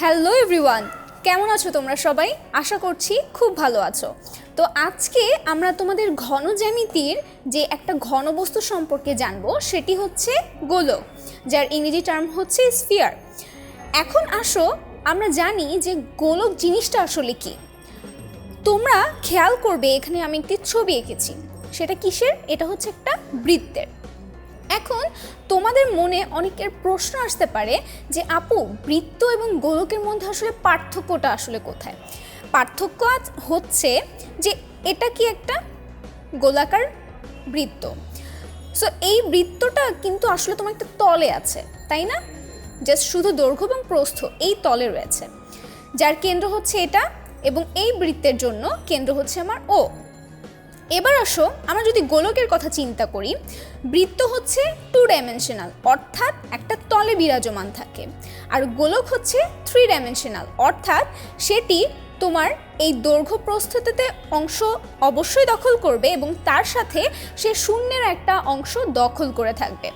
Hello everyone, কেমন আছো তোমরা সবাই? আশা করছি খুব ভালো আছো। তো আজকে আমরা তোমাদের ঘন জ্যামিতির যে একটা ঘনবস্তু সম্পর্কে জানব, সেটি হচ্ছে গোলক, যার ইংরেজি টার্ম হচ্ছে স্ফিয়ার। এখন আসো, আমরা জানি যে গোলক জিনিসটা আসলে কি। তোমরা খেয়াল করবে, এখানে আমি একটি ছবি এঁকেছি। সেটা কিসের? এটা হচ্ছে একটা বৃত্তের। এখন তোমাদের মনে অনেকের প্রশ্ন আসতে পারে যে, আপু, বৃত্ত এবং গোলকের মধ্যে আসলে পার্থক্যটা আসলে কোথায়? পার্থক্য হচ্ছে যে, এটা কি একটা গোলাকার বৃত্ত? সো এই বৃত্তটা কিন্তু আসলে তোমার একটা তলে আছে, তাই না? জাস্ট শুধু দৈর্ঘ্য এবং প্রস্থ এই তলে রয়েছে। যার কেন্দ্র হচ্ছে এটা এবং এই বৃত্তের জন্য কেন্দ্র হচ্ছে আমার ও। এবার আসো, আমরা যদি গোলকের কথা চিন্তা করি, বৃত্ত হচ্ছে টু ডাইমেনশনাল অর্থাৎ একটা তলে বিরাজমান থাকে। আর গোলক হচ্ছে থ্রি ডাইমেনশনাল অর্থাৎ সেটি তোমার এই দৈর্ঘ্য প্রস্থতাতে অংশ অবশ্যই দখল করবে এবং তার সাথে সে শূন্যের একটা অংশ দখল করে থাকবে।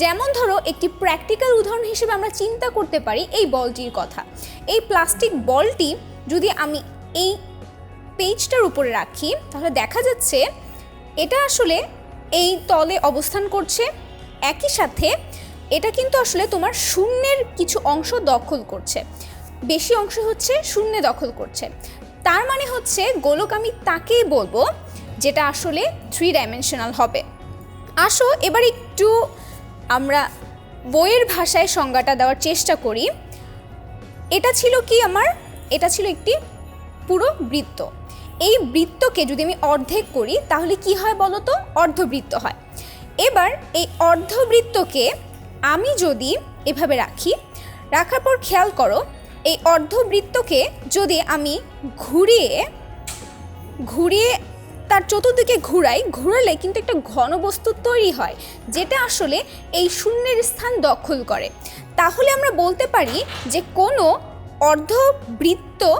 যেমন ধরো, একটি প্র্যাকটিক্যাল উদাহরণ হিসেবে আমরা চিন্তা করতে পারি এই বলটির কথা। এই প্লাস্টিক বলটি যদি আমি এই পেজটার উপরে রাখি। তাহলে দেখা যাচ্ছে এটা আসলে এই তলে অবস্থান করছে। একই সাথে এটা কিন্তু আসলে তোমার শূন্যের কিছু অংশ দখল করছে। বেশি অংশ হচ্ছে শূন্যে দখল করছে। তার মানে হচ্ছে গোলক আমি তাকেই বলব যেটা আসলে থ্রি ডাইমেনশনাল হবে। আসো, এবার একটু আমরা বইয়ের ভাষায় সংজ্ঞাটা দেওয়ার চেষ্টা করি। এটা ছিল কি আমার? এটা ছিল একটি পুরো বৃত্ত। এই বৃত্তকে যদি আমি অর্ধেক করি, তাহলে কি হয় বলো তো অর্ধবৃত্ত হয়। এবার এই অর্ধবৃত্তকে আমি যদি এভাবে রাখি, রাখার পর খেয়াল করো, এই অর্ধবৃত্তকে যদি আমি ঘুরিয়ে ঘুরিয়ে তার চতুর্দিকে ঘুরাই, ঘুরালে কিন্তু একটা ঘন ঘনবস্তু তৈরি হয়, যেটা আসলে এই শূন্যের স্থান দখল করে। তাহলে আমরা বলতে পারি যে কোনো অর্ধবৃত্ত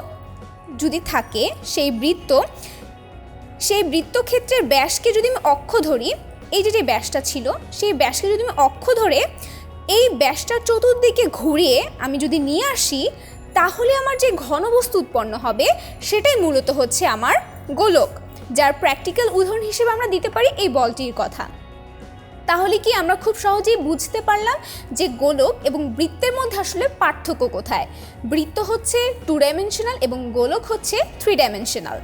যদি থাকে, সেই বৃত্ত, সেই বৃত্তক্ষেত্রের ব্যাসকে যদি আমি অক্ষ ধরি, এই যে যে ব্যাসটা ছিল, সেই ব্যাসকে যদি আমি অক্ষ ধরে, এই ব্যাসটার চতুর্দিকে ঘুরিয়ে আমি যদি নিয়ে আসি, তাহলে আমার যে ঘনবস্তু উৎপন্ন হবে, সেটাই মূলত হচ্ছে আমার গোলক, যার প্র্যাকটিক্যাল উদাহরণ হিসেবে আমরা দিতে পারি এই বলটির কথা। তাহলে কি আমরা খুব সহজেই বুঝতে পারলাম যে গোলক এবং বৃত্তের মধ্যে আসলে পার্থক্য কোথায়? বৃত্ত হচ্ছে টু ডাইমেনশনাল এবং গোলক হচ্ছে থ্রি ডাইমেনশনাল